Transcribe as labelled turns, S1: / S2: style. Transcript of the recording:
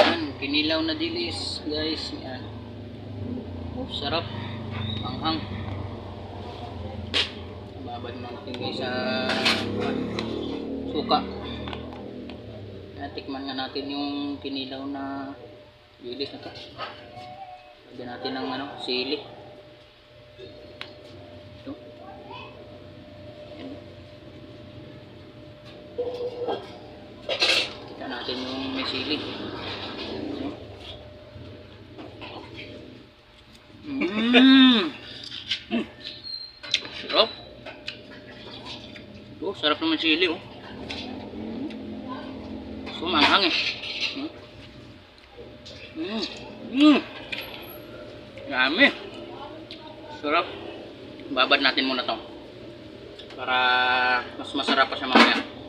S1: Yan, kinilaw na dilis, guys. Yan. Oh, sarap. Anghang. Babad natin guys sa suka. Yan, tikman nga natin yung kinilaw na dilis na to. Lagyan natin ng ano, sili. Ito. Kita natin yung may sili. Mmm! Sarap. Oh, sarap naman sili oh. Sumanghang eh. Hmm. Mm. Mm. Yummy. Sarap. Babad natin muna to. Para mas masarap pa siya mamaya.